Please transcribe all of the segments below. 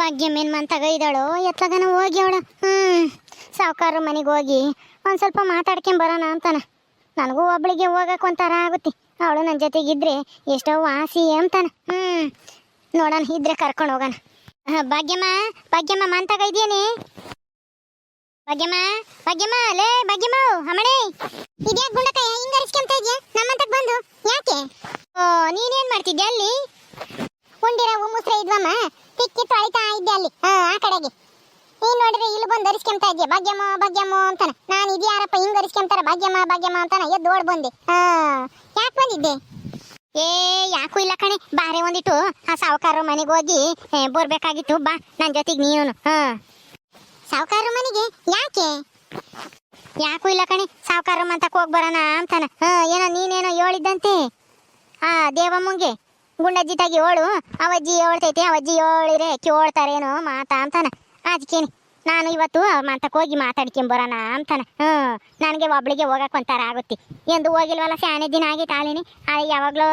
ಭಾಗ್ಯಮ್ಮನ್ ಮಂತಾಗ ಇದ್ದಾಳು? ಎತ್ತಗನ ಹೋಗಿ ಅವಳು. ಹ್ಮ್, ಸಾವುಕಾರ ಮನೆಗೆ ಹೋಗಿ ಒಂದ್ ಸ್ವಲ್ಪ ಮಾತಾಡ್ಕೊಂಡ್ ಬರೋಣ ಅಂತಾನ. ನನಗೂ ಒಬ್ಳಿಗೆ ಹೋಗಕ್ ಒಂಥರ ಆಗುತ್ತೆ. ಅವಳು ನನ್ನ ಜೊತೆಗಿದ್ರೆ ಎಷ್ಟೋ ವಾಸಿ ಅಂತಾನ. ಹ್ಮ್, ನೋಡೋಣ, ಇದ್ರೆ ಕರ್ಕೊಂಡು ಹೋಗೋಣ. ಭಾಗ್ಯಮ್ಮ ಭಾಗ್ಯಮ್ಮ ಮಂತಾಗ ಇದೆಯೇನೆ ಭಾಗ್ಯಮ್ಮ ಭಾಗ್ಯಮ್ಮ, ಲೇ, ಭಾಗ್ಯಮ್ಮ, ಅಮ್ಮಣೆ. ಇದ್ಯಾಕ್ ಗುಂಡಕಯ್ಯ ಹಿಂಗ ಅರಿಸ್ಕೊಂತ ಇದ್ಯಾ? ನಮ್ಮಂತಕ್ ಬಂದು. ಯಾಕೆ? ಓ ನೀನೇನ್ ಮಾಡ್ತಿದ್ಯಾ ಅಲ್ಲಿ? ಉಂಡಿರ ಮುಸ್ರೆ ಇದ್ವಮ್ಮ. ತಿಕ್ಕಿ ತೊಳಿತಾ ಇದ್ದೆ ಅಲ್ಲಿ. ಆ ಆ ಕಡೆಗೆ. ನೀನ್ ನೋಡಿದ್ರೆ ಇಲ್ಲಿ ಬಂದು ಅರಿಸ್ಕೊಂತ ಇದ್ಯಾ? ಭಾಗ್ಯಮ್ಮ ಭಾಗ್ಯಮ್ಮ ಅಂತಾನೆ. ನಾನು ಇದ್ಯಾರಪ್ಪ, ಹಿಂಗ್ ಅರಿಸ್ಕೊಂತಾರ ಭಾಗ್ಯಮ್ಮ ಭಾಗ್ಯಮ್ಮ ಅಂತಾನೆ. ಎದ್ದು ಓಡ್ ಬಂದೆ. ಹಾ, ಯಾಕೆ ಬಂದಿದ್ದೆ? ಏ, ಯಾಕೂ ಇಲ್ಲ ಕಣೆ. ಬಾರೆ ಒಂದಿಟ್ಟು ಆ ಸಾವುಕಾರ ಮನೆಗೆ ಹೋಗಿ ಬರ್ಬೇಕಾಗಿತ್ತು. ಬಾ ನನ್ನ ಜೊತೆಗೆ ನೀನು. ಹಾ. ಸಾವುಕಾರ ಮನೆಗೆ? ಯಾಕೆ? ಯಾಕೂ ಇಲ್ಲ ಕಣೆ. ಸಾವುಕಾರ ಅಂತ ಹೋಗಿ ಅಂತಾನ. ಹಾ, ಏನೋ ನೀನೇನೋ ಹೇಳಿದ್ದಂತೆ. ಆ, ದೇವಮ್ಮಂಗೆ. ಗುಂಡಜ್ಜಿ ತಾಗಿ ಹೇಳು ಅವಜ್ಜಿ ಹೇಳ್ತೈತಿ ಅವಜ್ಜಿ ಹೇಳಿರೆ ಕೇಳ್ತಾರೇನೋ ಮಾತಾ ಅಂತಾನ. ಅದಕ್ಕೇನೆ ನಾನು ಇವತ್ತು ಮಂತಕ್ಕೆ ಹೋಗಿ ಮಾತಾಡ್ಕೊಂಬರೋಣ ಬರೋಣ ಅಂತಾನ. ಹ್ಞೂ, ನನಗೆ ಒಬ್ಳಿಗೆ ಹೋಗಕ್ಕೆ ಒಂಥರ ಆಗುತ್ತೆ. ಎಂದು ಹೋಗಿಲ್ವಲ್ಲ ಶಾನೆ ದಿನ ಆಗಿ ತಾಳಿನಿ. ಯಾವಾಗಲೂ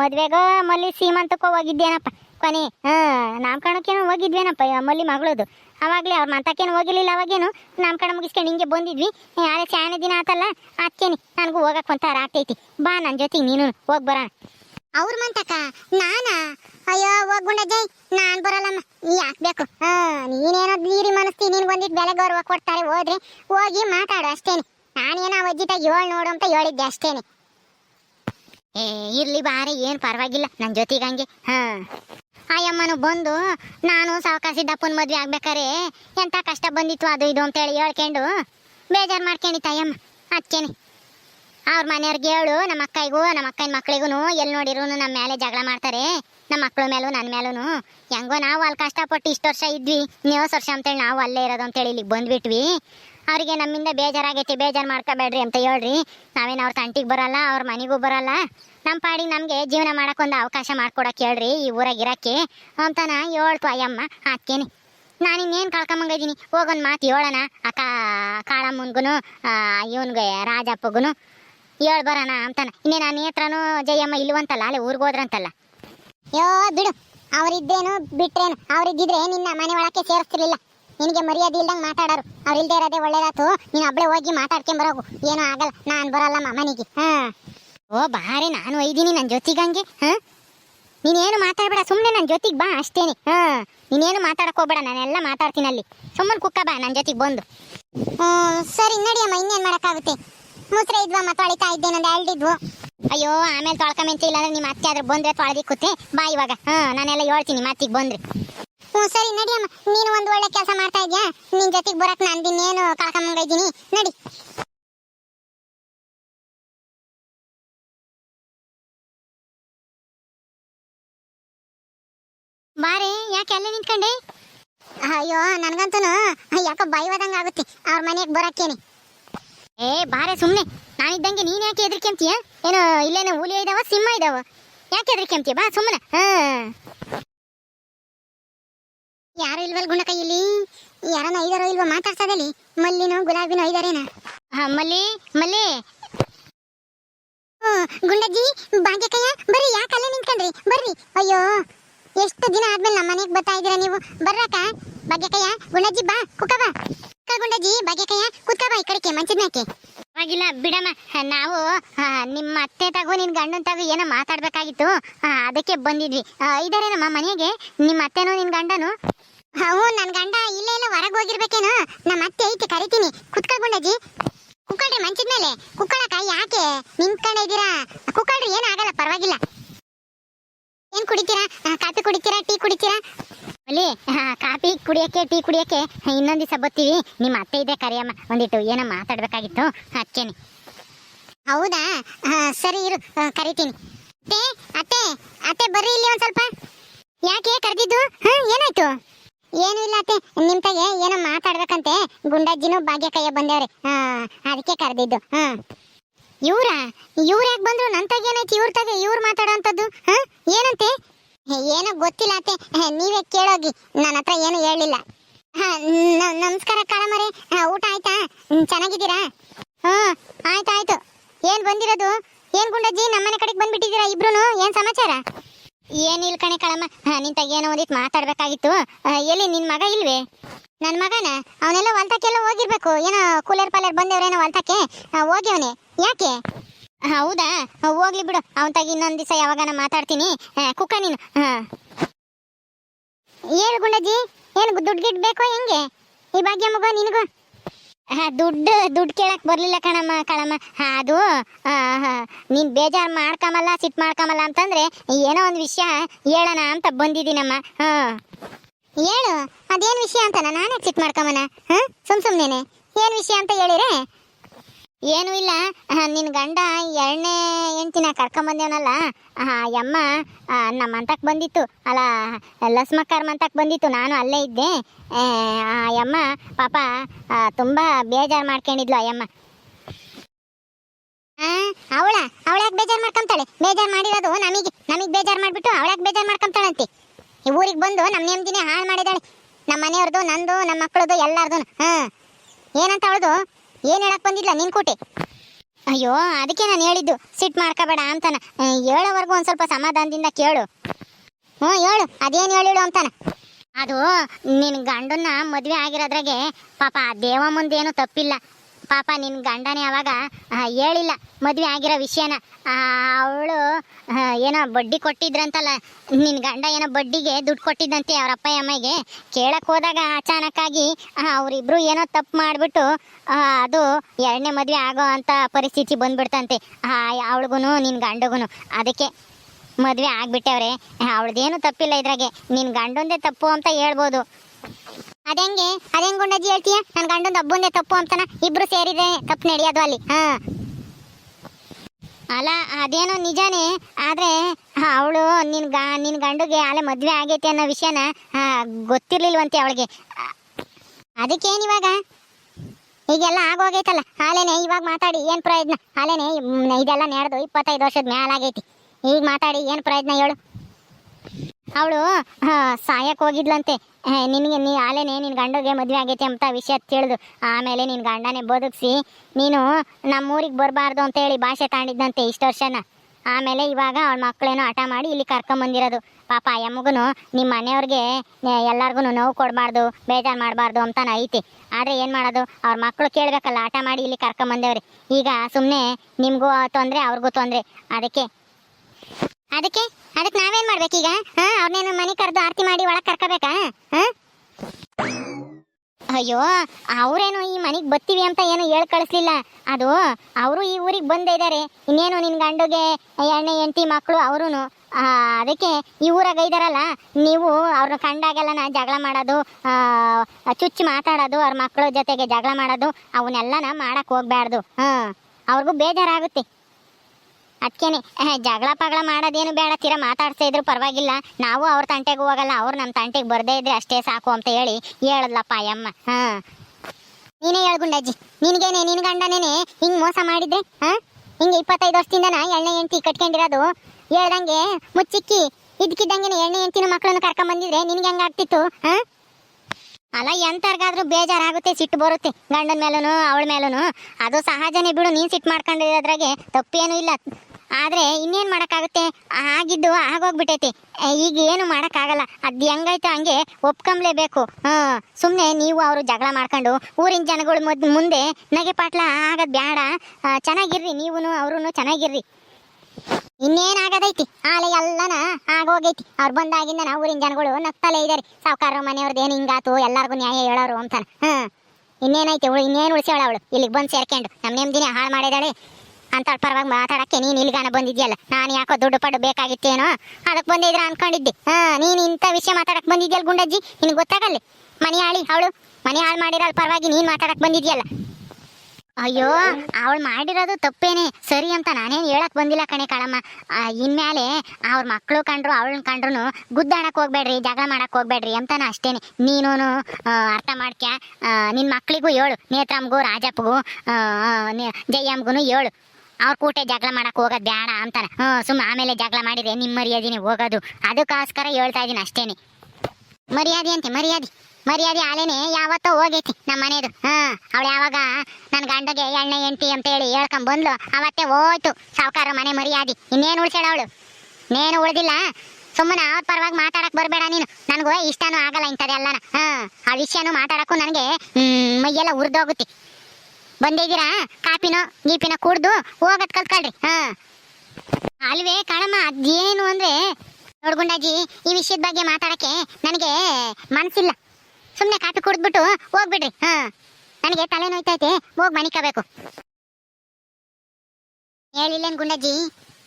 ಮದುವೆಗೋ ಮಲ್ಲಿ ಸೀಮಂತಕ್ಕೋ ಹೋಗಿದ್ದೇನಪ್ಪ. ಕೊನೆ ಹಾಂ ನಾಮಕರಣಕ್ಕೇನೋ ಹೋಗಿದ್ವೇನಪ್ಪ ಮಲ್ಲಿ ಮಗಳದು. ಅವಾಗಲೇ ಅವ್ರ ಮಂತಕ್ಕೇನು ಹೋಗಿರ್ಲಿಲ್ಲ, ಅವಾಗೇನು? ನಾಮಕರಣ ಮುಗಿಸ್ಕೊಂಡು ಹಿಂಗೆ ಬಂದಿದ್ವಿ. ಯಾರೇ ಶಾನೆ ದಿನ ಆತಲ್ಲ ಅದಕ್ಕೇನೆ ನನಗೂ ಹೋಗಕ್ಕೆ ಒಂಥರ ಆಗ್ತೈತಿ. ಬಾ ನನ್ನ ಜೊತೆಗೆ ನೀನು, ಹೋಗಿ ಬರೋಣ. ಅವ್ರ ಮಂತಕ ನಾನಾ? ಅಯ್ಯೋ, ಹೋಗ್ ಗುಂಡಜ್ಜಯ್ ನಾನ್ ಬರಲ್ಲಮ್ಮ. ನೀ ಹಾಕ್ಬೇಕು ಹಾ, ನೀನೇನೋ ನೀರಿ ಮನಸ್ತಿ ನೀನ್ ಬಂದಿದ್ ಬೆಲೆ ಗೌರವ ಕೊಡ್ತಾರೆ, ಹೋದ್ರೆ. ಹೋಗಿ ಮಾತಾಡು ಅಷ್ಟೇನೆ. ನಾನೇನೋ ಅಜ್ಜಿತಾಗ ಏಳ್ ನೋಡು ಅಂತ ಹೇಳಿದ್ದೆ ಅಷ್ಟೇನೆ. ಏ, ಇರ್ಲಿ ಬಾರಿ, ಏನ್ ಪರವಾಗಿಲ್ಲ. ನನ್ ಜೊತೆಗಂಗೆ ಹಾ. ಆಯಮ್ಮನು ಬಂದು, ನಾನು ಸಾವಕಾಶ ಸಿದ್ದಪ್ಪನ ಮದ್ವೆ ಆಗ್ಬೇಕಾರೆ? ಎಂತ ಕಷ್ಟ ಬಂದಿತ್ತು ಅದು ಇದು ಅಂತ ಹೇಳಿ ಹೇಳ್ಕೊಂಡು ಬೇಜಾರು ಮಾಡ್ಕೊಂಡಿತ್ತ ಅಯ್ಯಮ್ಮ ಅದಕ್ಕೇನೆ ಅವ್ರ ಮನೆಯವ್ರಿಗೆ ಹೇಳು, ನಮ್ಮ ಅಕ್ಕಾಯಿಗೂ, ನಮ್ಮ ಅಕ್ಕನ ಮಕ್ಕಳಿಗೂ ಎಲ್ಲಿ ನೋಡಿರು ನಮ್ಮ ಮೇಲೆ ಜಗಳ ಮಾಡ್ತಾರೆ. ನಮ್ಮ ಮಕ್ಳ ಮೇಲೂ ನನ್ನ ಮೇಲೂ ಹೆಂಗೋ ನಾವು ಅಲ್ಲಿ ಕಷ್ಟಪಟ್ಟು ಇಷ್ಟು ವರ್ಷ ಇದ್ವಿ, ನೀವು ವರ್ಷ ಅಂತೇಳಿ ನಾವು ಅಲ್ಲೇ ಇರೋದು ಅಂತೇಳಿ ಇಲ್ಲಿಗೆ ಬಂದ್ಬಿಟ್ವಿ. ಅವರಿಗೆ ನಮ್ಮಿಂದ ಬೇಜಾರಾಗೈತಿ, ಬೇಜಾರು ಮಾಡ್ಕೋಬೇಡ್ರಿ ಅಂತ ಹೇಳ್ರಿ. ನಾವೇನು ಅವ್ರ ತಂಟಿಗೆ ಬರಲ್ಲ, ಅವ್ರ ಮನೆಗೂ ಬರಲ್ಲ. ನಮ್ಮ ಪಾಡಿಗೆ ನಮಗೆ ಜೀವನ ಮಾಡೋಕ್ಕೊಂದು ಅವಕಾಶ ಮಾಡ್ಕೊಡಕ್ಕೆ ಹೇಳ್ರಿ ಈ ಊರಾಗ ಇರೋಕ್ಕೆ. ನಾ ಹೇಳ್ತು, ಅಯ್ಯಮ್ಮ ನಾನು ಇನ್ನೇನು ಕಳ್ಕೊಂಬಂಗಿದ್ದೀನಿ ಹೋಗೊಂದು ಮಾತು ಹೇಳೋಣ. ಅಕ್ಕ ಕಾಳಮ್ಮನ್ಗೂ ಇವನ್ಗೆ ರಾಜಪ್ಪಗೂ ಹೇಳ್ ಬರೋಣ ಅಂತಾನ. ಇನ್ನೇ ನಾನು ನೇತ್ರನು ಜಯಮ್ಮ ಇಲ್ವಂತಲ್ಲ, ಅಲ್ಲೇ ಊರಿಗೆ ಹೋದ್ರಂತಲ್ಲ. ಯೋ, ಬಿಡು. ಅವರಿದ್ದೇನು ಬಿಟ್ರೇನು? ಅವ್ರಿದ್ದಿದ್ರೆ ನಿನ್ನ ಮನೆ ಒಳಕ್ಕೆ ಸೇರಿಸ್ತಿರ್ಲಿಲ್ಲ. ನಿನಗೆ ಮರ್ಯಾದೆ ಇಲ್ದಂಗೆ ಮಾತಾಡೋರು. ಅವ್ರು ಇಲ್ದೇ ಇರೋದೇ ಒಳ್ಳೇದಾತು ನೀನು ಒಬ್ಬಳೆ ಹೋಗಿ ಮಾತಾಡ್ಕೊಂಡ್ ಬರೋಗು. ಏನೂ ಆಗಲ್ಲ. ನಾನು ಬರಲ್ಲಮ್ಮ ಮನೆಗೆ. ಹಾಂ. ಓ, ಬಾರೆ, ನಾನು ಒಯ್ದೀನಿ ನನ್ನ ಜೊತೆಗಂಗೆ ಹಾಂ? ನೀನೇನು ಮಾತಾಡ್ಬೇಡ. ಸುಮ್ಮನೆ ನನ್ನ ಜೊತೆಗೆ ಬಾ ಅಷ್ಟೇನೆ. ಹಾಂ. ನೀನೇನು ಮಾತಾಡಕ್ಕೆ ಹೋಗ್ಬೇಡ. ನಾನೆಲ್ಲ ಮಾತಾಡ್ತೀನಿ ಅಲ್ಲಿ. ಸುಮ್ಮನೆ ಕುಕ್ಕ ಬಾ ನನ್ನ ಜೊತೆಗೆ ಬಂದು. ಸರಿ ನಡಿಯಮ್ಮ ಇನ್ನೇನು ಮಾಡೋಕ್ಕಾಗುತ್ತೆ? ಮುಸ್ರೆ ಇದ್ವಮ್ಮ ತೊಳಿತಾ ಇದ್ದೆ ನಂದು ಅಯ್ಯೋ, ಆಮೇಲೆ ತೊಳ್ಕೊಂಬಂತ ಇಲ್ಲ ನಿಮ್ಮ ಅತ್ತೆ ಆದ್ರೆ ಬಂದ್ರೆ ತೊಳೆದಿಕ್ಕುತ್ತೆ ಬಾ ಇವಾಗ. ಹಾ, ನಾನೆಲ್ಲ ಹೇಳ್ತೀನಿ ಮತ್ತಿಗೆ ಬಂದ್ರಿ. ಹ್ಞೂ ಸರಿ ನಡಿಯಮ್ಮ ನೀನು ಒಂದು ಒಳ್ಳೆ ಕೆಲಸ ಮಾಡ್ತಾ ಇದ್ಯಾ? ನಿನ್ ಜೊತೆಗೆ ಬರಕ್ ನಾನು ಇನ್ನೇನು ಕಳ್ಕೊಂಬಂಗಿದ್ದೀನಿ ನಡಿ. ಬಾರೆ, ಯಾಕೆ ಅಲ್ಲೇ ನಿಂತ್ಕೊಂಡೆ? ಅಯ್ಯೋ, ನನ್ಗಂತೂ ಯಾಕೋ ಭಯವಾದಂಗ ಆಗುತ್ತೆ. ಅವ್ರ ಮನೆಗೆ ಬರಕ್ಕೇನೆ. ಏ, ಬಾರೆ ಸುಮ್ಮನೆ ನಾನಿದ್ದಂಗೆ ನೀನು ಯಾಕೆ ಹೆದರ್ಕೊಂತೀಯ ಏನು, ಇಲ್ಲೇನೋ ಹುಲಿ ಇದಾವ, ಸಿಂಹ ಇದಾವ? ಯಾಕೆ ಹೆದರ್ಕೊಂತೀಯ ಬಾ, ಸುಮ್ಮನೆ. ಹಾ. ಯಾರು ಇಲ್ವಲ್ ಗುಣಕ ಇಲ್ಲಿ ಯಾರನ್ನ ಐದಾರೋ ಇಲ್ವಾ ಮಾತಾಡ್ಸದಲ್ಲಿ? ಮಲ್ಲಿನೋ, ಗುಲಾಬಿನೋ ಐದಾರೇನ ಹಾ, ಮಲ್ಲಿ ಮಲ್ಲಿ. ಗುಂಡಜ್ಜಿ ಭಾಗ್ಯಕಯ್ಯ ಬರ್ರಿ ಯಾಕೆ ಅಲ್ಲೇ ನಿಂತ್ಕೊಂಡ್ರಿ? ಬರ್ರಿ. ಅಯ್ಯೋ, ಎಷ್ಟು ದಿನ ಆದ್ಮೇಲೆ ನಮ್ಮ ಮನೆಗೆ ಬರ್ತಾ ಇದೀರಾ ನೀವು? ಬರ್ರಾಕ ಭಾಗ್ಯಕಯ್ಯ ಗುಂಡಜ್ಜಿ ಬಾ ಕುಕ್ಕ ಬಾ ಕುಕ್ಕ ಗುಂಡಜ್ಜಿ ಭಾಗ್ಯಕಯ್ಯ ಕುತ್ಕ ಬಾ ಈ ಕಡೆಗೆ ಮಂಚದ ಮ್ಯಾಕೆ ಆಗಿಲ್ಲ ಬಿಡಮ್ಮ. ನಾವು ನಿಮ್ಮ ಅತ್ತೆ ತಗೋ ನಿನ್ ಗಂಡನ್ ತಗೋ ಏನೋ ಮಾತಾಡ್ಬೇಕಾಗಿತ್ತು. ಅದಕ್ಕೆ ಬಂದಿದ್ವಿ. ಆ, ಇದಾರೇನಮ್ಮ ಮನೆಗೆ? ನಿಮ್ಮ ಅತ್ತೆನೋ ನಿನ್ ಗಂಡನು? ಹ್ಞೂ ನನ್ನ ಗಂಡ ಇಲ್ಲೇ ಇಲ್ಲ ಹೊರಗೆ ಹೋಗಿರ್ಬೇಕೇನೋ? ನಮ್ಮ ಅತ್ತೆ ಐತಿ ಕರಿತೀನಿ. ಕುತ್ಕ ಗುಂಡಜ್ಜಿ. ಕುಕ್ಕಳ್ರಿ ಮಂಚದ ಮೇಲೆ ಕುಕ್ಕಳಕ ಯಾಕೆ? ನಿಂತ್ಕೊಂಡಿದ್ದೀರಾ ಕುಕ್ಕಳ್ರಿ ಏನಾಗಲ್ಲ ಪರವಾಗಿಲ್ಲ. ಏನ್ ಕುಡಿತೀರಾ? ಕಾಫಿ ಕುಡಿತೀರಾ? ಟೀ ಕುಡಿತೀರಾ? ಅಲ್ಲಿ ಕಾಫಿ ಕುಡಿಯಕ್ಕೆ, ಟೀ ಕುಡಿಯಕ್ಕೆ ಇನ್ನೊಂದ್ ದಿವಸ ಬರ್ತೀವಿ. ನಿಮ್ಮ ಅತ್ತೆ ಇದೆ ಕರಿಯಮ್ಮ ಒಂದಿಟ್ಟು ಏನೋ ಮಾತಾಡ್ಬೇಕಾಗಿತ್ತು. ಅಚ್ಚೇನಿ ಹೌದಾ? ಸರಿ ಇರು ಕರಿತೀನಿ. ಅತ್ತೆ ಅತ್ತೆ ಅತ್ತೆ ಬರ್ರಿ ಇಲ್ಲಿ ಒಂದ್ ಸ್ವಲ್ಪ. ಯಾಕೆ ಕರೆದಿದ್ದು? ಏನಾಯ್ತು? ಏನು ಇಲ್ಲ ಅತ್ತೆ. ನಿಮ್ಮ ತಗೆ ಏನೋ ಮಾತಾಡ್ಬೇಕಂತೆ. ಗುಂಡಜ್ಜಿನೂ ಭಾಗ್ಯಕಯ್ಯ ಬಂದವ್ರೆ. ಹಾ ಅದಕ್ಕೆ ಕರೆದಿದ್ದು. ಹಾ. ಇವ್ರ? ಇವ್ರ ಯಾಕೆ ಬಂದ್ರು? ನನ್ ತಾಗೆ ಏನಾಯ್ತು? ಇವ್ರ ತಾಗೆ ಇವ್ರು ಮಾತಾಡೋಂಥದ್ದು. ಹಾ, ಏನಂತೆ? ಏನೋ ಗೊತ್ತಿಲ್ಲ ಅತ್ತೆ. ನೀವೇ ಕೇಳೋಗಿ. ನನ್ನ ಹತ್ರ ಏನು ಹೇಳಿಲ್ಲ. ನಮಸ್ಕಾರ ಕಳಮರೆ ಊಟ ಆಯ್ತಾ? ಚೆನ್ನಾಗಿದ್ದೀರಾ? ಹಾ ಆಯ್ತಾಯ್ತು ಏನ್ ಬಂದಿರೋದು? ಏನ್ ಗುಂಡಜ್ಜಿ, ನಮ್ಮನೆ ಕಡೆಗೆ ಬಂದ್ಬಿಟ್ಟಿದ್ದೀರಾ ಇಬ್ರು ಏನ್ ಸಮಾಚಾರ? ಏನಿಲ್ಲ ಕಣೆ ಕಳಮ್ಮ ನಿನ್ ಏನೋ ಒಂದಿತ್ತು ಮಾತಾಡ್ಬೇಕಾಗಿತ್ತು. ಎಲ್ಲಿ, ನಿನ್ ಮಗ ಇಲ್ವೇ? ನನ್ನ ಮಗನ? ಅವನೆಲ್ಲ ಹೊಲ್ತಕ್ಕೆಲ್ಲ ಹೋಗಿರ್ಬೇಕು. ಏನೋ ಕೂಲರ್ ಪಾಲರ್ ಬಂದವ್ರೇನೋ ಹೊಲ್ತಕ್ಕೆ? ಹೋಗಿ ಹೋಗ್ಯವನೆ ಯಾಕೆ? ಹೌದಾ? ಹೋಗ್ಲಿ ಬಿಡು. ಅವನ್ ಇನ್ನೊಂದ್ ದಿವಸ ಯಾವಾಗನ ಮಾತಾಡ್ತೀನಿ. ಕುಕ್ಕ ನೀನು. ಏಳು ಗುಂಡಜ್ಜಿ? ಏನು ದುಡ್ಡು ಗಿಡ್ ಬೇಕೋ ಹೆಂಗೆ? ಈ ಭಾಗ್ಯ ಮಗ ನಿನಗೂ? ಹಾ, ದುಡ್ಡು ದುಡ್ಡು ಕೇಳಕ್ ಬರ್ಲಿಲ್ಲ ಕಣಮ್ಮ ಕಣಮ್ಮ. ಹಾ, ಅದು ನೀನ್ ಬೇಜಾರ್ ಮಾಡ್ಕಮಲ್ಲ, ಸಿಟ್ ಮಾಡ್ಕಮಲ್ಲ ಅಂತಂದ್ರೆ ಏನೋ ಒಂದು ವಿಷಯ ಹೇಳೋಣ ಅಂತ ಬಂದಿದ್ದೀನಮ್ಮ. ಹಾ. ಹೇಳು, ಅದೇನ್ ವಿಷಯ ಅಂತ ನಾನೇ ಸಿಟ್ ಮಾಡ್ಕಮನ? ಹಾ? ಸುಮ್ ಸುಮ್ನೇನೆ ಏನ್ ವಿಷಯ ಅಂತ ಹೇಳಿರೆ? ಏನೂ ಇಲ್ಲ. ನಿನ್ನ ನಿನ್ ಗಂಡ ಎರಡನೇ ಹೆಂಡ್ತಿನ ಕರ್ಕೊಂಬಂದೇವನಲ್ಲ? ಆ ಯಮ್ಮ ನಮ್ಮ ಅಂತಕ್ ಬಂದಿತ್ತು. ಅಲ್ಲ ಲಸ್ಮಕ್ಕರ್ ಮಂತಕ್ಕೆ ಬಂದಿತ್ತು. ನಾನು ಅಲ್ಲೇ ಇದ್ದೆ. ಆ ಯಮ್ಮ ಪಾಪ ತುಂಬಾ ಬೇಜಾರು ಮಾಡ್ಕೊಂಡಿದ್ಲು ಆ ಅವಳ ಅವಳ್ಯಾಕೆ ಬೇಜಾರು ಮಾಡ್ಕೊಂತಾಳೆ. ಬೇಜಾರು ಮಾಡಿರೋದು ನಮಗೆ. ನಮಗೆ ಬೇಜಾರು ಮಾಡ್ಬಿಟ್ಟು ಅವಳ್ಯಾಕೆ ಬೇಜಾರು ಮಾಡ್ಕೊಂತಾಳಂತೆ. ಈ ಊರಿಗೆ ಬಂದು ನಮ್ಮ ನೆಮ್ಮದಿನೇ ಹಾಳು ಮಾಡಿದಾಳೆ. ನಮ್ಮ ಮನೆಯವ್ರದ್ದು ನಂದು ನಮ್ಮ ಮಕ್ಕಳದು ಎಲ್ಲಾರ್ದು ಹಾ ಏನಂತ ಅವಳದು? ಏನ್ ಹೇಳಕ್ ಬಂದಿಲ್ಲ ನಿನ್ ಕೂಟಿ? ಅಯ್ಯೋ, ಅದಕ್ಕೆ ನಾನು ಹೇಳಿದ್ದು, ಸಿಟ್ ಮಾಡ್ಕೋಬೇಡ ಅಂತಾನ. ಹೇಳೋವರೆಗೂ ಒಂದ್ ಸ್ವಲ್ಪ ಸಮಾಧಾನದಿಂದ ಕೇಳು. ಹ್ಞೂ ಹೇಳು, ಅದೇನು ಹೇಳಿಡು ಅಂತಾನ. ಅದು ನಿನ್ ಗಂಡನ್ನ ಮದ್ವೆ ಆಗಿರೋದ್ರಾಗೆ ಪಾಪ ದೇವ ಮುಂದೇನು ತಪ್ಪಿಲ್ಲ. ಪಾಪ ನಿನ್ ಗಂಡನೇ ಅವಾಗ ಹೇಳಿಲ್ಲ ಮದುವೆ ಆಗಿರೋ ವಿಷಯನ. ಅವಳು ಏನೋ ಬಡ್ಡಿ ಕೊಟ್ಟಿದ್ರಂತಲ್ಲ, ನಿನ್ ಗಂಡ ಏನೋ ಬಡ್ಡಿಗೆ ದುಡ್ಡು ಕೊಟ್ಟಿದ್ದಂತೆ ಅವ್ರ ಅಪ್ಪ ಅಮ್ಮಗೆ ಕೇಳಕ್ ಹೋದಾಗ ಅಚಾನಕ್ಕಾಗಿ ಅವರಿಬ್ರು ಏನೋ ತಪ್ಪು ಮಾಡಿಬಿಟ್ಟು ಅದು ಎರಡನೇ ಮದುವೆ ಆಗೋ ಅಂತ ಪರಿಸ್ಥಿತಿ ಬಂದ್ಬಿಡ್ತಂತೆ. ಅವಳಿಗೂ ನಿನ್ ಗಂಡಗೂ ಅದಕ್ಕೆ ಮದುವೆ ಆಗ್ಬಿಟ್ಟವ್ರೆ. ಅವಳದೇನು ತಪ್ಪಿಲ್ಲ ಇದ್ರಾಗೆ. ನಿನ್ ಗಂಡೊಂದೇ ತಪ್ಪು ಅಂತ ಹೇಳ್ಬೋದು. ಅದಂಗೆ ಅದೇನ್ ಗುಂಡಜ್ಜಿ ಹೇಳ್ತೀಯ? ನನ್ ಗಂಡಂದು ಹಬ್ಬಂದೇ ತಪ್ಪು ಅಂತನ. ಇಬ್ರು ಸೇರಿದೆ ತಪ್ಪು ನಡೆಯೋದು ಅಲ್ಲಿ. ಹಾ. ಅಲ್ಲ, ಅದೇನೋ ನಿಜಾನೇ? ಆದ್ರೆ, ಅವಳು ನಿನ್ ಗಾ, ನಿನ್ ಗಂಡುಗೆ ಆಲೆ ಮದ್ವೆ ಆಗೈತೆ ಅನ್ನೋ ವಿಷಯನ ಗೊತ್ತಿರ್ಲಿಲ್ವಂತೆ ಅವಳಿಗೆ. ಅದಕ್ಕೇನು ಇವಾಗ? ಈಗೆಲ್ಲ ಆಗೋಗೈತಲ್ಲ. ಹಾಲೇನೆ, ಇವಾಗ ಮಾತಾಡಿ, ಏನ್ ಪ್ರಯೋಜನ ಹಾಲೇನೆ ಇದೆಲ್ಲ ನಡೆದು ಇಪ್ಪತ್ತೈದು ವರ್ಷದ ಮ್ಯಾಲಾಗೈತಿ. ಈಗ ಮಾತಾಡಿ, ಏನ್ ಪ್ರಯೋಜನ ಹೇಳು? ಅವಳು ಸಾಯಕ್ ಹೋಗಿದ್ಲಂತೆ. ನಿನಗೆ ನೀ ಆಲೇನೆ ನಿನ್ನ ಗಂಡಗೆ ಮದುವೆ ಆಗೈತೆ ಅಂತ ವಿಷಯ ತಿಳಿದು, ಆಮೇಲೆ ನಿನ್ನ ಗಂಡನೇ ಬದುಕಿಸಿ, ನೀನು ನಮ್ಮೂರಿಗೆ ಬರಬಾರ್ದು ಅಂತ ಹೇಳಿ ಭಾಷೆ ತಾಂಡಿದ್ದಂತೆ ಇಷ್ಟು ವರ್ಷನ. ಆಮೇಲೆ ಇವಾಗ ಅವಳ ಮಕ್ಕಳೇನೋ ಹಠ ಮಾಡಿ ಇಲ್ಲಿ ಕರ್ಕೊಂಬಂದಿರೋದು ಪಾಪ ಆ ಯಮ್ಮಗನು ನಿಮ್ಮ ಮನೆಯವ್ರಿಗೆ ಎಲ್ಲರಿಗೂ ನೋವು ಕೊಡಬಾರ್ದು, ಬೇಜಾರು ಮಾಡಬಾರ್ದು ಅಂತಾನ ಐತಿ. ಆದರೆ ಏನು ಮಾಡೋದು? ಅವ್ರ ಮಕ್ಕಳು ಕೇಳಬೇಕಲ್ಲ, ಹಠ ಮಾಡಿ ಇಲ್ಲಿ ಕರ್ಕೊಂಬಂದೇವ್ರಿ ಈಗ ಸುಮ್ಮನೆ ನಿಮಗೂ ತೊಂದರೆ, ಅವ್ರಿಗೂ ತೊಂದರೆ. ಅದಕ್ಕೆ ಅದಕ್ಕೆ? ಅದಕ್ಕೆ ನಾವೇನ್ ಮಾಡ್ಬೇಕೀಗ ಹಾ? ಅವ್ರನ್ನೇನು ಮನೆ ಕರೆದು ಆರತಿ ಮಾಡಿ ಒಳಗ್ ಕರ್ಕೋಬೇಕಾ? ಅಯ್ಯೋ, ಅವ್ರೇನು ಈ ಮನೆಗ್ ಬರ್ತೀವಿ ಅಂತ ಏನು ಹೇಳ್ ಕಳಿಸ್ಲಿಲ್ಲ. ಅದು, ಅವರು ಈ ಊರಿಗೆ ಬಂದೇ ಇದ್ದಾರೆ ಇನ್ನೇನು ನಿನ್ ಗಂಡುಗೆ ಎಣ್ಣೆ ಎಂಟಿ ಮಕ್ಕಳು ಅವರು ಅದಕ್ಕೆ ಈ ಊರಾಗ ಇದಾರಲ್ಲ ನೀವು ಅವ್ರನ್ನ ಕಂಡಾಗೆಲ್ಲನ ಜಗಳ ಮಾಡೋದು ಚುಚ್ಚು ಮಾತಾಡೋದು, ಅವ್ರ ಮಕ್ಕಳ ಜೊತೆಗೆ ಜಗಳ ಮಾಡೋದು ಅವನ್ನೆಲ್ಲನ ಮಾಡಕ್ ಹೋಗ್ಬಾರ್ದು ಹಾ, ಅವ್ರಿಗೂ ಬೇಜಾರಾಗುತ್ತೆ. ಅದಕ್ಕೇನೆ ಜಗಳ ಪಗಳ ಮಾಡೋದೇನು ಬೇಡ, ತೀರ ಮಾತಾಡ್ತಾ ಇದ್ರು ಪರವಾಗಿಲ್ಲ. ನಾವು ಅವ್ರ ತಂಟೆಗೆ ಹೋಗಲ್ಲ, ಅವ್ರು ನಮ್ಮ ತಂಟೆಗೆ ಬರದೇ ಇದ್ರೆ ಅಷ್ಟೇ ಸಾಕು ಅಂತ ಹೇಳಿ ಹೇಳದ್ಲಪ್ಪ ಅಯ್ಯಮ್ಮ. ಹಾಂ. ನೀನೇ ಹೇಳ್ಗುಂಡಜ್ಜಿ ನಿನಗೇನೆ, ನಿನ್ ಗಂಡನೇನೆ ಹಿಂಗೆ ಮೋಸ ಮಾಡಿದ್ರೆ, ಹಾ? ಹಿಂಗೆ ಇಪ್ಪತ್ತೈದು ವರ್ಷದಿಂದನ ಎಣ್ಣೆ ಎಂಟಿ ಕಟ್ಕೊಂಡಿರೋದು? ಹೇಳ್ದಂಗೆ ಮುಚ್ಚಿಕ್ಕಿ, ಇದ್ಕಿದ್ದಂಗೆನೆ ಎಣ್ಣೆ ಎಂಟಿನ ಮಕ್ಕಳನ್ನು ಕರ್ಕೊಂಡ್ ಬಂದಿದ್ರೆ ಹೆಂಗೆ ಆಗ್ತಿತ್ತು, ಹಾಂ? ಅಲ್ಲ, ಎಂತರ್ಗಾದ್ರೂ ಬೇಜಾರಾಗುತ್ತೆ, ಸಿಟ್ಟು ಬರುತ್ತೆ, ಗಂಡನ ಮೇಲೂ ಅವಳ ಮೇಲೂ ಅದು ಸಹಜನೇ ಬಿಡು, ನೀನು ಸಿಟ್ಟು ಮಾಡ್ಕೊಂಡಿರೋದ್ರಾಗೆ ತಪ್ಪೇನೂ ಇಲ್ಲ. ಆದ್ರೆ ಇನ್ನೇನ್ ಮಾಡಕ್ಕಾಗುತ್ತೆ? ಆಗಿದ್ದು ಆಗೋಗ್ಬಿಟ್ಟೈತಿ ಈಗ ಏನು ಮಾಡಕ್ಕಾಗಲ್ಲ. ಅದ್ ಹೆಂಗೈತೆ ಹಂಗೆ ಒಪ್ಕೊಂಬ್ಲೇಬೇಕು ಹಾ, ಸುಮ್ನೆ ನೀವು ಅವರು ಜಗಳ ಮಾಡ್ಕೊಂಡು ಊರಿನ ಜನಗಳ ಮೊದ್ ನಗೆ ಪಾಟ್ಲ ಆಗದ್ ಬ್ಯಾಡ. ಚೆನ್ನಾಗಿರ್ರಿ, ನೀವುನು ಅವ್ರು ಚೆನ್ನಾಗಿರ್ರಿ. ಇನ್ನೇನಾಗದೈತಿ ಆಲೆ ಎಲ್ಲನ ಆಗೋಗೈತಿ. ಅವ್ರು ಬಂದಾಗಿಂದ ನಾವು ಊರಿನ ಜನಗಳು ನಗ್ತಲೇ ಇದಾರೆ. ಸಾವುಕಾರ ಮನೆಯವ್ರದ್ದು ಏನು ಹಿಂಗಾತು, ಎಲ್ಲಾರ್ಗು ನ್ಯಾಯ ಹೇಳೋರು ಅಂತಾನೆ. ಹ್ಮ್ ಇನ್ನೇನೈತಿ ಇನ್ನೇನ್ ಇನ್ನೇನು ಉಳಿಸ್ಯಾಳ ಅವಳು? ಇಲ್ಲಿಗೆ ಬಂದು ಸೇರ್ಕೊಂಡು ನಮ್ಮ ನೆಮ್ಮದಿನೇ ಹಾಳು ಮಾಡಿದಾಳೆ. ಅಂತ ಪರವಾಗಿ ಮಾತಾಡಕ್ಕೆ ನೀನು ಇಲ್ಲಿಗಾನ ಬಂದಿದ್ಯಲ್ಲ? ನಾನು ಯಾಕೋ ದುಡ್ಡು ಪಡ್ಡು ಬೇಕಾಗಿತ್ತೇನೋ? ಅದಕ್ಕೆ ಬಂದಿದ್ರ ಅನ್ಕೊಂಡಿದ್ದೆ. ಹಾ, ನೀನು ಇಂಥ ವಿಷಯ ಮಾತಾಡಕ್ ಬಂದಿದ್ಯಲ್ಲ ಗುಂಡಜ್ಜಿ? ನಿನಗೆ ಗೊತ್ತಾಗಲ್ಲ? ಮನೆ ಹಾಳಿ, ಅವಳು ಮನೆ ಹಾಳು ಪರವಾಗಿ ನೀನು ಮಾತಾಡಕ್ ಬಂದಿದ್ಯಲ್ಲ? ಅಯ್ಯೋ, ಅವಳು ಮಾಡಿರೋದು ತಪ್ಪೇನೆ. ಸರಿ ಅಂತ ನಾನೇನು ಹೇಳಕ್ ಬಂದಿಲ್ಲ ಕಣೆ ಕಳಮ್ಮ. ಇನ್ಮೇಲೆ ಅವ್ರ ಮಕ್ಕಳು ಕಂಡ್ರು ಅವಳನ್ನ ಕಂಡ್ರು ಗುದ್ದಾಡಕ್ ಹೋಗ್ಬೇಡ್ರಿ, ಜಗಳ ಮಾಡಕ್ ಹೋಗ್ಬೇಡ್ರಿ ಅಂತಾನ ಅಷ್ಟೇನೆ. ನೀನು ಅರ್ಥ ಮಾಡ್ಕ್ಯಾ? ನಿನ್ ಮಕ್ಳಿಗೂ ಹೇಳು, ನೇತ್ರಮ್ಗೂ, ರಾಜಪ್ಪಗೂ ಜಯ್ಯಮ್ಗು ನೆ- ಹೇಳು. ಅವ್ರ ಕೂಟೆ ಜಗಳ ಮಾಡಕ್ ಹೋಗೋದು ಬೇಡ ಅಂತಾನೆ. ಹ್ಞೂ ಸುಮ್ಮನೆ ಆಮೇಲೆ ಜಗಳ ಮಾಡಿದ್ರೆ ನಿಮ್ಮ ಮರ್ಯಾದಿನಿ ಹೋಗೋದು. ಅದಕ್ಕೋಸ್ಕರ ಹೇಳ್ತಾ ಇದೀನಿ ಅಷ್ಟೇನೆ. ಮರ್ಯಾದೆ ಅಂತೆ, ಮರ್ಯಾದೆ. ಮರ್ಯಾದೆ ಆಲೇನೆ ಯಾವತ್ತೋ ಹೋಗೈತಿ ನಮ್ಮ ಮನೆಯದು ಹಾ ಅವಳು ಯಾವಾಗ ನನ್ನ ಗಂಡಗೆ ಎಣ್ಣೆ, ಎಂಟಿ ಅಂತ ಹೇಳಿ ಹೇಳ್ಕೊಂಡ್ ಬಂದ್ಲು, ಅವತ್ತೇ ಹೋಯ್ತು. ಸಾವುಕಾರ ಮನೆ ಮರ್ಯಾದೆ. ಇನ್ನೇನು ಉಳ್ಸ್ಯಾಳ ಅವಳು? ಇನ್ನೇನು ಉಳ್ದಿಲ್ಲ. ಸುಮ್ಮನೆ ಅವ್ರ ಪರವಾಗಿ ಮಾತಾಡಕ್ ಬರಬೇಡ ನೀನು. ನನಗೂ ಇಷ್ಟನೂ ಆಗಲ್ಲ ಇಂಥದ್ದೆಲ್ಲನ. ಹಾ ಆ ವಿಷಯನೂ ಮಾತಾಡಕ್ಕೂ ನನಗೆ ಮೈಯೆಲ್ಲ ಉರ್ದೋಗುತ್ತೆ. ಬಂದಿದ್ದೀರಾ ಕಾಪಿನೋ ಗೀಪಿನೋ ಕುಡ್ದು ಹೋಗತ್ ಕಲ್ತ್ಕೊಳ್ರಿ ಹಾ ಅಲ್ವೇ ಕಣಮ್ಮ ಅದೇನು ಅಂದ್ರೆ ನೋಡ್ಗುಂಡಾಜಿ ಈ ವಿಷಯದ ಬಗ್ಗೆ ಮಾತಾಡಕ್ಕೆ ನನಗೆ ಮನ್ಸಿಲ್ಲ ಸುಮ್ಮನೆ ಕಾಪಿ ಕುಡ್ದ್ಬಿಟ್ಟು ಹೋಗ್ಬಿಡ್ರಿ ಹಾ ನನಗೆ ತಲೆ ನೋಯ್ತೈತೆ ಹೋಗಿ ಮನಿಕಬೇಕು ಹೇಳಿಲ್ಲೇನು ಗುಂಡಜ್ಜಿ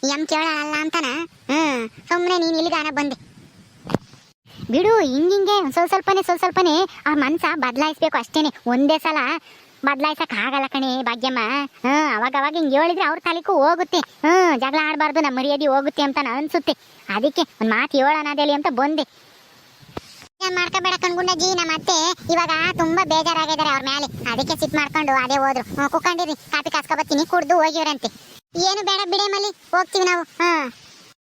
ಎಂ ಕೇಳ ಅಲ್ಲ ಅಂತಾನ ಹ್ಮ್ ಸುಮ್ಮನೆ ನೀನ್ ಇಲ್ಲಿಗಾನ ಬಂದೆ ಬಿಡು ಹಿಂಗಿಂಗೆ ಸ್ವಲ್ಪ ಸ್ವಲ್ಪನೇ ಸ್ವಲ್ಪ ಸ್ವಲ್ಪನೇ ಆ ಮನ್ಸ ಬದಲಾಯಿಸ್ಬೇಕು ಅಷ್ಟೇನೆ ಒಂದೇ ಸಲ ಬದಲಾಯಿಸಕ್ ಆಗಲ್ಲ ಕಣೆ ಭಾಗ್ಯಮ್ಮ. ಹ್ಮ್ ಅವಾಗ ಅವಾಗ ಹಿಂಗ್ ಹೇಳಿದ್ರೆ ಅವ್ರ ತಾಲೀಕು ಹೋಗುತ್ತೆ. ಹ್ಮ್ ಜಗಳ ಆಡಬಾರ್ದು ನಮ್ಮ ಮರ್ಯಾದೆ ಹೋಗುತ್ತೆ ಅಂತ ಅನ್ಸುತ್ತೆ. ಅದಕ್ಕೆ ಒಂದ್ ಮಾತು ಹೇಳೋಣ ಅಂತ ಬಂದೆ. ಮಾಡ್ಕೋಬೇಡ ಕಣ್ಗುಂಡಜ್ಜಿ ನಮ್ಮ ಅತ್ತೆ ಇವಾಗ ತುಂಬಾ ಬೇಜಾರಾಗಿದ್ದಾರೆ ಅವ್ರ ಮೇಲೆ ಅದಕ್ಕೆ ಸಿಟ್ ಮಾಡ್ಕೊಂಡು ಅದೇ ಹೋದ್ರು. ಹ್ಮ್, ಕುಕ್ಕಂಡಿರಿ ಕಾಪಿ ಕಾಸ್ಕೊ ಬರ್ತೀನಿ ಕುಡ್ದು ಹೋಗಿವ್ರಂತೆ. ಏನು ಬೇಡ ಬಿಡೆ ಮಲ್ಲಿ ಹೋಗ್ತೀವಿ ನಾವು. ಹಾ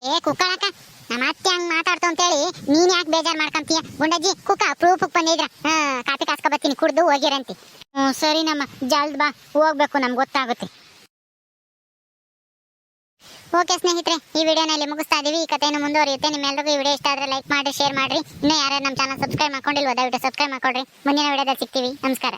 ಏ ಕುಕ್ಕಳಕ್ಕ ನಮ್ಮ ಅತ್ತೆ ಹಂಗ್ ಮಾತಾಡ್ತು ಅಂತೇಳಿ ನೀನ್ ಯಾಕೆ ಬೇಜಾರ್ ಮಾಡ್ಕೊಂತೀಯ? ಗುಂಡಜ್ಜಿ, ಕುಕ್ಕ ಪ್ರೂಫ್ ಬಂದಿದ್ರ. ಹಾ, ಕಾಪಿ ಕಾಸ್ಕೊ ಬರ್ತೀನಿ, ಕುಡ್ದು ಹೋಗಿರಂತಿ. ಹ್ಞೂ ಸರಿ ನಮ್ಮ, ಜಲ್ದ್ ಬಾ, ಹೋಗ್ಬೇಕು, ನಮ್ಗೆ ಗೊತ್ತಾಗುತ್ತೆ. ಓಕೆ ಸ್ನೇಹಿತರೆ, ಈ ವಿಡಿಯೋನಲ್ಲಿ ಮುಗಿಸ್ತಾ ಇದೀವಿ. ಈ ಕಥೆಯನ್ನು ಮುಂದುವರಿಯುತ್ತೆ. ನಿಮ್ಮೆಲ್ಲರಿಗೂ ಈ ವಿಡಿಯೋ ಇಷ್ಟ ಆದ್ರೆ ಲೈಕ್ ಮಾಡಿ ಶೇರ್ ಮಾಡಿ ಇನ್ನೂ ಯಾರ್ಯಾರು ನಮ್ಮ ಚಾನಲ್ ಸಬ್ಸ್ಕ್ರೈಬ್ ಮಾಡ್ಕೊಂಡಿಲ್ವೋ, ದಯವಿಟ್ಟು ಸಬ್ಸ್ಕ್ರೈಬ್ ಮಾಡ್ಕೊಡ್ರಿ. ಮುಂದಿನ ವಿಡಿಯೋದಲ್ಲಿ ಸಿಗ್ತೀವಿ. ನಮಸ್ಕಾರ.